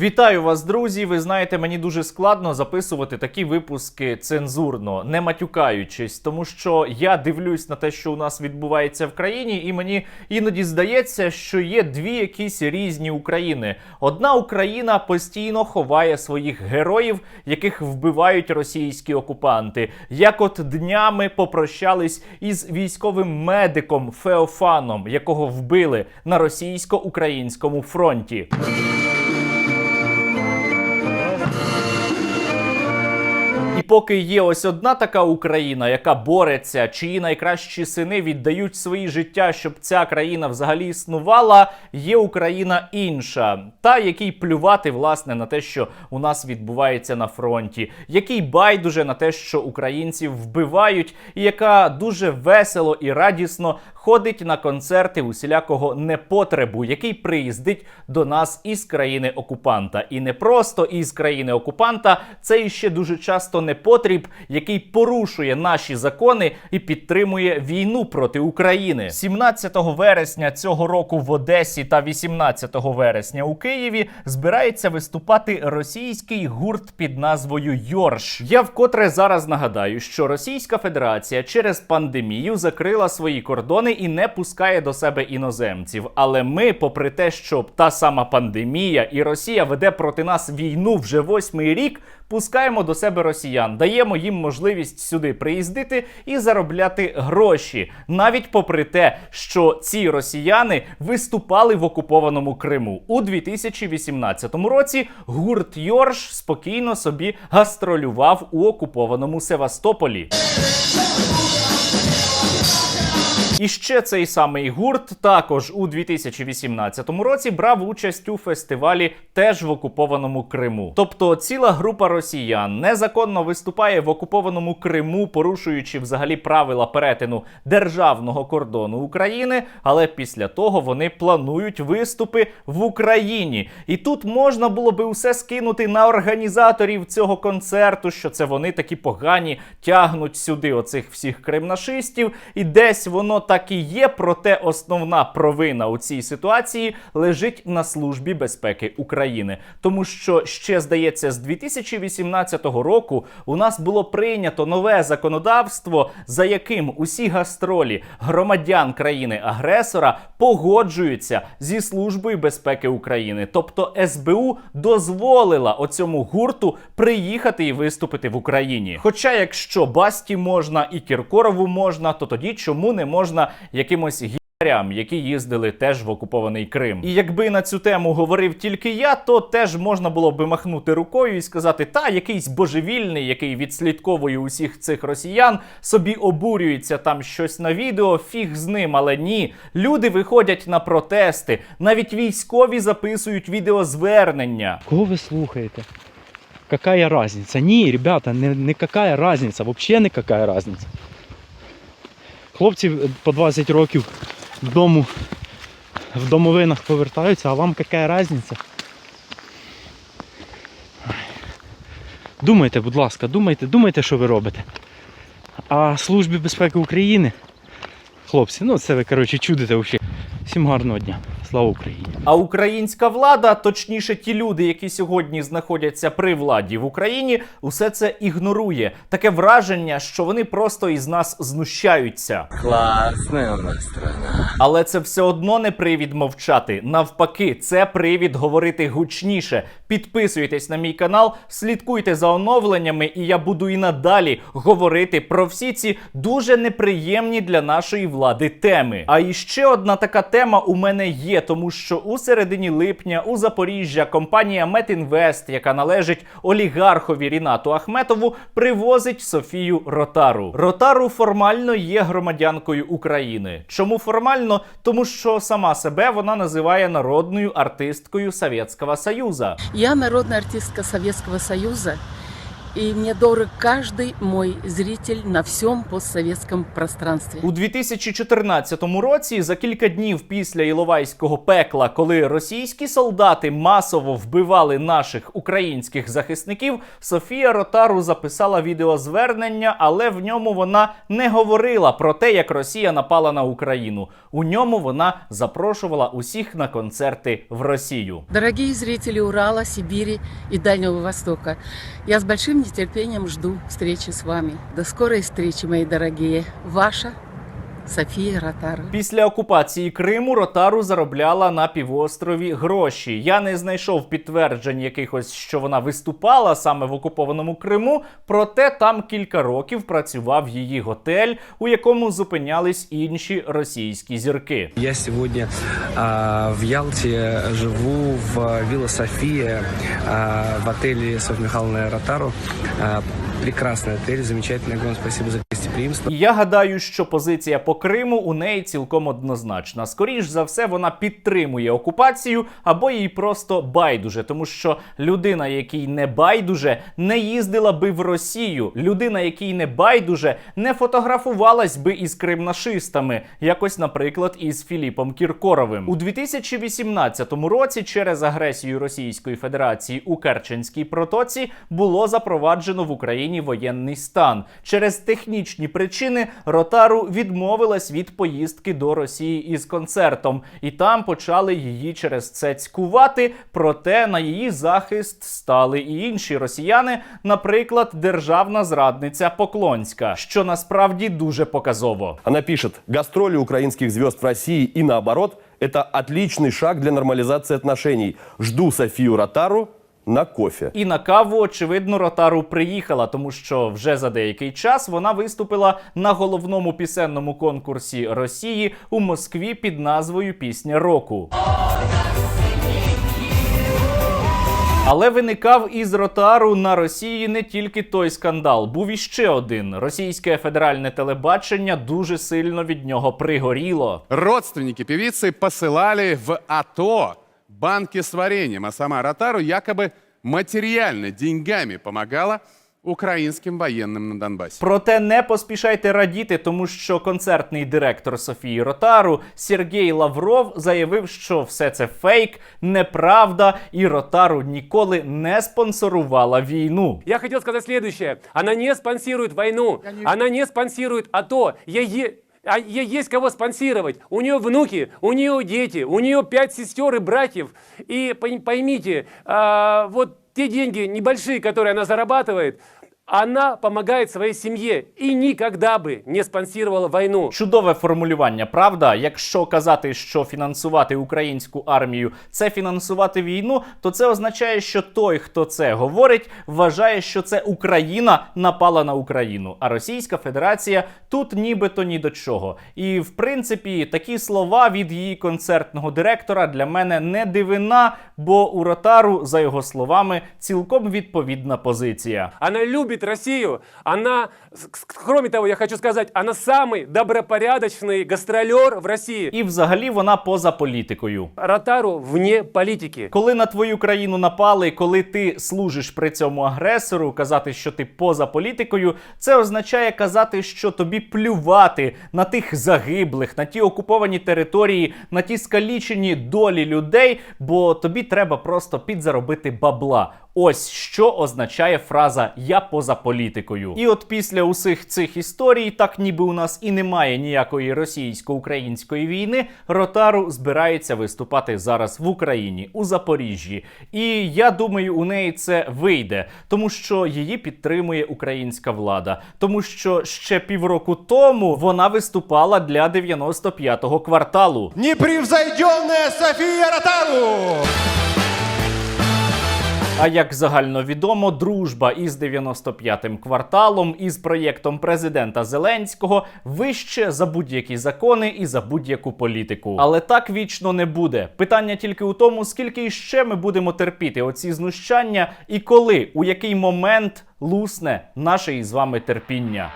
Вітаю вас, друзі! Ви знаєте, мені дуже складно записувати такі випуски цензурно, не матюкаючись, тому що я дивлюсь на те, що у нас відбувається в країні, і мені іноді здається, що є дві якісь різні України. Одна Україна постійно ховає своїх героїв, яких вбивають російські окупанти. Як от днями попрощались із військовим медиком Феофаном, якого вбили на російсько-українському фронті. Поки є ось одна така Україна, яка бореться, чиї найкращі сини віддають свої життя, щоб ця країна взагалі існувала, є Україна інша, та якій плювати власне на те, що у нас відбувається на фронті, який байдуже на те, що українців вбивають, і яка дуже весело і радісно ходить на концерти усілякого непотребу, який приїздить до нас із країни окупанта, і не просто із країни окупанта, це іще дуже часто непотріб, який порушує наші закони і підтримує війну проти України. 17 вересня цього року в Одесі та 18 вересня у Києві збирається виступати російський гурт під назвою Йорш. Я вкотре зараз нагадаю, що Російська Федерація через пандемію закрила свої кордони і не пускає до себе іноземців. Але ми, попри те, що та сама пандемія і Росія веде проти нас війну вже восьмий рік, пускаємо до себе росіян, даємо їм можливість сюди приїздити і заробляти гроші, навіть попри те, що ці росіяни виступали в окупованому Криму у 2018 році. Гурт Йорш спокійно собі гастролював у окупованому Севастополі. І ще цей самий гурт також у 2018 році брав участь у фестивалі теж в окупованому Криму. Тобто ціла група росіян незаконно виступає в окупованому Криму, порушуючи взагалі правила перетину державного кордону України. Але після того вони планують виступи в Україні. І тут можна було би усе скинути на організаторів цього концерту, що це вони такі погані тягнуть сюди оцих всіх кримнашистів, і десь воно так і є. Проте основна провина у цій ситуації лежить на службі безпеки України, тому що ще здається, з 2018 року у нас було прийнято нове законодавство, за яким усі гастролі громадян країни-агресора погоджуються зі службою безпеки України. Тобто СБУ дозволила оцьому гурту приїхати і виступити в Україні. Хоча, якщо Басті можна і Кіркорову можна, то тоді чому не можна якимось гірям, які їздили теж в окупований Крим. І якби на цю тему говорив тільки я, то теж можна було би махнути рукою і сказати, та якийсь божевільний, який відслідковує усіх цих росіян, собі обурюється там щось на відео, фіг з ним, але ні. Люди виходять на протести, навіть військові записують відеозвернення. Кого ви слухаєте? Какая разница? Ні, ребята, не, не какая разница, не какая разница. Хлопці е, по 20 років додому в домовинах повертаються, а вам яка різниця? Думайте, будь ласка, думайте, думайте, що ви робите. А Службі безпеки України, хлопці, ну це ви коротше чудите взагалі. Всім гарного дня. Слава Україні! А українська влада, точніше, ті люди, які сьогодні знаходяться при владі в Україні, усе це ігнорує. Таке враження, що вони просто із нас знущаються. Классная у нас страна. Але це все одно не привід мовчати. Навпаки, це привід говорити гучніше. Підписуйтесь на мій канал, слідкуйте за оновленнями, і я буду і надалі говорити про всі ці дуже неприємні для нашої влади теми. А іще одна така тема у мене є, тому що у середині липня у Запоріжжя компанія Метінвест, яка належить олігархові Рінату Ахметову, привозить Софію Ротару. Ротару формально є громадянкою України. Чому формально? Тому що сама себе вона називає народною артисткою Совєтського Союза. Я народная артистка Советского Союза И мне дорог каждый мой зритель на всем постсоветском пространстве. У 2014 році, за кілька днів після Іловайського пекла, коли російські солдати масово вбивали наших українських захисників, Софія Ротару записала відеозвернення, але в ньому вона не говорила про те, як Росія напала на Україну. У ньому вона запрошувала усіх на концерти в Росію. Дорогие зрители Урала, Сибири и Дальнего Востока, я с большим нетерпением жду встречи с вами. До скорой встречи, мои дорогие. Ваша София Ротару. Після окупації Криму Ротару заробляла на півострові гроші. Я не знайшов підтверджень якихось, що вона виступала саме в окупованому Криму. Проте там кілька років працював її готель, у якому зупинялись інші російські зірки. Я сегодня а, в Ялте живу в Вилла София а, в отеле Софья Михайловна Ротару. А, прекрасный отель, замечательный. Огромное спасибо за гостеприимство. Я гадаю, що позиція по Криму у неї цілком однозначна. Скоріш за все, вона підтримує окупацію або їй просто байдуже, тому що людина, якій не байдуже, не їздила би в Росію. Людина, якій не байдуже, не фотографувалась би із кримнашистами, якось, наприклад, із Філіпом Кіркоровим. У 2018 році через агресію Російської Федерації у Керченській протоці було запроваджено в Україні воєнний стан. Через технічні причини Ротару відмовилась від поїздки до Росії із концертом, і там почали її через це цькувати. Проте на її захист стали і інші росіяни, наприклад, державна зрадниця Поклонська, що насправді дуже показово. Она пишет, гастроли украинских звезд в России и наоборот – это отличный шаг для нормализации отношений. Жду Софию Ротару на кофе. І на каву, очевидно, Ротару приїхала, тому що вже за деякий час вона виступила на головному пісенному конкурсі Росії у Москві під назвою Пісня року. Але виникав із Ротару на Росії не тільки той скандал, був іще один. Російське федеральне телебачення дуже сильно від нього пригоріло. Родственники певицы посылали в АТО банки с вареньем, а сама Ротару якобы материально деньгами помогала украинским военным на Донбассе. Проте не поспішайте радіти, тому що концертний директор Софії Ротару Сергій Лавров заявив, що все це фейк, неправда, і Ротару ніколи не спонсорувала війну. Я хотел сказать следующее. Она не спонсирует войну. Она не спонсирует АТО. Ей, е- а есть кого спонсировать. У нее внуки, у нее дети, у нее пять сестер и братьев. И пой- поймите, а, вот те деньги небольшие, которые она зарабатывает, она помогает своей семье и никогда бы не спонсировала войну. Чудове формулювання, правда? Якщо казати, що фінансувати українську армію це фінансувати війну, то це означає, що той, хто це говорить, вважає, що це Україна напала на Україну, а Російська Федерація тут нібито ні до чого. І в принципі, такі слова від її концертного директора для мене не дивина, бо у Ротару, за його словами, цілком відповідна позиція. Она любит Россию. Она, кроме того, я хочу сказать, она самый добропорядочный гастролер в России. І взагалі вона поза політикою. Ротару вне политики. Коли на твою країну напали, коли ти служиш при цьому агресору, казати, що ти поза політикою, це означає казати, що тобі плювати на тих загиблих, на ті окуповані території, на ті скалічені долі людей, бо тобі треба просто підзаробити бабла. Ось що означає фраза Я поза політикою. І от після усіх цих історій, так ніби у нас і немає ніякої російсько-української війни, Ротару збирається виступати зараз в Україні у Запоріжжі. І я думаю, у неї це вийде, тому що її підтримує українська влада, тому що ще півроку тому вона виступала для 95-го кварталу. Непревзойденная София Ротару! А як загальновідомо, дружба із 95-м кварталом із проєктом президента Зеленського вище за будь-які закони і за будь-яку політику. Але так вічно не буде. Питання тільки у тому, скільки іще ми будемо терпіти оці знущання, і коли, у який момент лусне наше із вами терпіння.